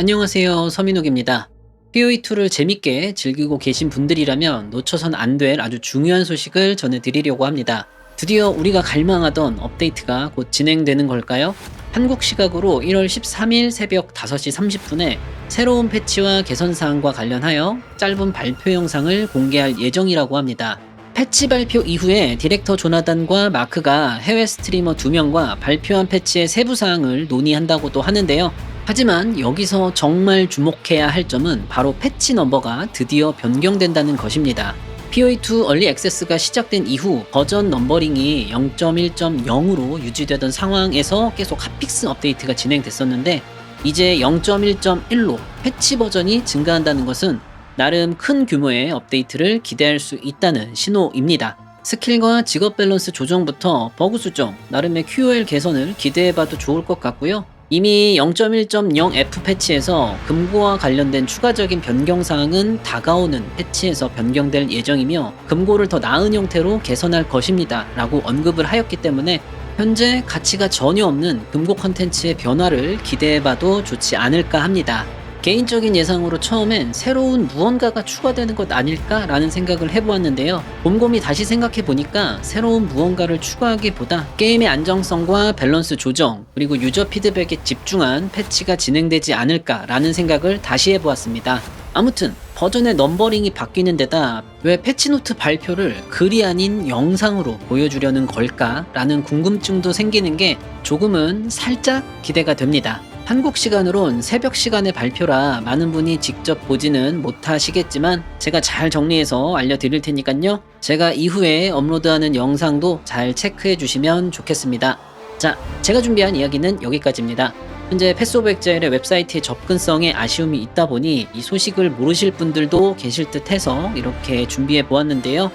안녕하세요. 서민욱입니다. POE2를 재밌게 즐기고 계신 분들이라면 놓쳐선 안 될 아주 중요한 소식을 전해드리려고 합니다. 드디어 우리가 갈망하던 업데이트가 곧 진행되는 걸까요? 한국 시각으로 1월 13일 새벽 5시 30분에 새로운 패치와 개선 사항과 관련하여 짧은 발표 영상을 공개할 예정이라고 합니다. 패치 발표 이후에 디렉터 조나단과 마크가 해외 스트리머 2명과 발표한 패치의 세부 사항을 논의한다고도 하는데요. 하지만 여기서 정말 주목해야 할 점은 바로 패치 넘버가 드디어 변경된다는 것입니다. POE2 얼리 액세스가 시작된 이후 버전 넘버링이 0.1.0으로 유지되던 상황에서 계속 핫픽스 업데이트가 진행됐었는데 이제 0.1.1로 패치 버전이 증가한다는 것은 나름 큰 규모의 업데이트를 기대할 수 있다는 신호입니다. 스킬과 직업 밸런스 조정부터 버그 수정, 나름의 QOL 개선을 기대해봐도 좋을 것 같고요. 이미 0.1.0F 패치에서 금고와 관련된 추가적인 변경 사항은 다가오는 패치에서 변경될 예정이며 금고를 더 나은 형태로 개선할 것입니다. 라고 언급을 하였기 때문에 현재 가치가 전혀 없는 금고 컨텐츠의 변화를 기대해봐도 좋지 않을까 합니다. 개인적인 예상으로 처음엔 새로운 무언가가 추가되는 것 아닐까라는 생각을 해보았는데요. 곰곰이 다시 생각해보니까 새로운 무언가를 추가하기보다 게임의 안정성과 밸런스 조정, 그리고 유저 피드백에 집중한 패치가 진행되지 않을까라는 생각을 다시 해보았습니다. 아무튼 버전의 넘버링이 바뀌는 데다 왜 패치노트 발표를 글이 아닌 영상으로 보여주려는 걸까라는 궁금증도 생기는 게 조금은 살짝 기대가 됩니다. 한국 시간으론 새벽 시간의 발표라 많은 분이 직접 보지는 못하시겠지만 제가 잘 정리해서 알려드릴 테니까요. 제가 이후에 업로드하는 영상도 잘 체크해 주시면 좋겠습니다. 자, 제가 준비한 이야기는 여기까지입니다. 현재 패스 오브 엑자일의 웹사이트의 접근성에 아쉬움이 있다 보니 이 소식을 모르실 분들도 계실 듯 해서 이렇게 준비해 보았는데요.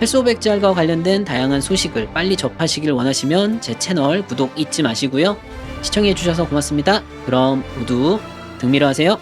패스 오브 엑자일과 관련된 다양한 소식을 빨리 접하시길 원하시면 제 채널 구독 잊지 마시고요. 시청해주셔서 고맙습니다. 그럼 모두 등미로 하세요.